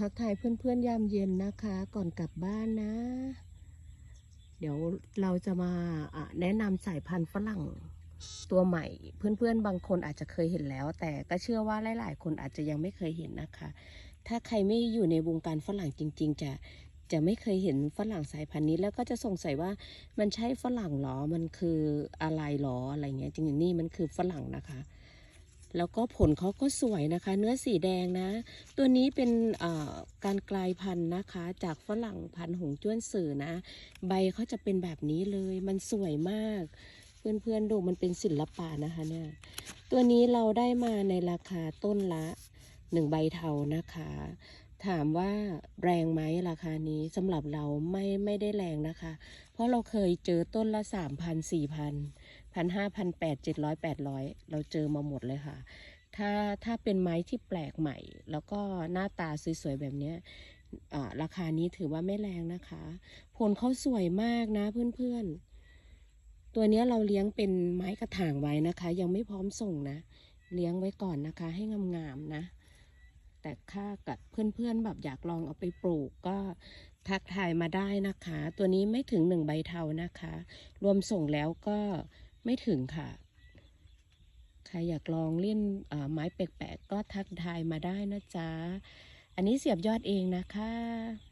ทักทายเพื่อนๆยามเย็นนะคะ ก่อนกลับบ้านนะ เดี๋ยวเราจะมาะแนะนำสายพันธุ์ฝรั่งตัวใหม่ เพื่อนๆบางคนอาจจะเคยเห็นแล้ว แต่ก็เชื่อว่าหลาย ๆ คนอาจจะยังไม่เคยเห็นนะคะ ถ้าใครไม่อยู่ในวงการฝรั่งจริง ๆ จะจะไม่เคยเห็นฝรั่งสายพันธุ์นี้ แล้วก็จะสงสัยว่ามันใช่ฝรั่งหรอ มันคืออะไรหรออะไรเงี้ยจริงๆนี่มันคือฝรั่งนะคะ แล้วก็ผลเขาก็สวยนะคะ เนื้อสีแดงนะ ตัวนี้เป็นการกลายพันธุ์นะคะ จากฝรั่งพันธุ์หงจ้วนสื่อนะ ใบเขาจะเป็นแบบนี้เลย มันสวยมาก เพื่อนๆดูมันเป็นศิลปะนะคะเนี่ย ตัวนี้เราได้มาในราคาต้นละหนึ่งใบเทานะคะ ถามว่าแรงไหมราคานี้สำหรับเราไม่ไม่ได้แรงนะคะ เพราะเราเคยเจอต้นละสามพันสี่พัน พันห้าพันแปดเจ็ดร้อยแปดร้อยเราเจอมาหมดเลยค่ะ ถ้าถ้าเป็นไม้ที่แปลกใหม่ แล้วก็หน้าตาสวยๆแบบเนี้ยราคานี้ถือว่าไม่แรงนะคะ ผลเขาสวยมากนะเพื่อนๆ ตัวเนี้ยเราเลี้ยงเป็นไม้กระถางไว้นะคะ ยังไม่พร้อมส่งนะ เลี้ยงไว้ก่อนนะคะ ให้งามๆนะ แต่ถ้ากับเพื่อนๆ แบบอยากลองเอาไปปลูกก็ทักทายมาได้นะคะ ตัวนี้ไม่ถึงหนึ่งใบเทานะคะ รวมส่งแล้วก็ ไม่ถึงค่ะ ใครอยากลองเล่นไม้แปลกๆก็ทักทายมาได้นะจ๊ะ อันนี้เสียบยอดเองนะคะ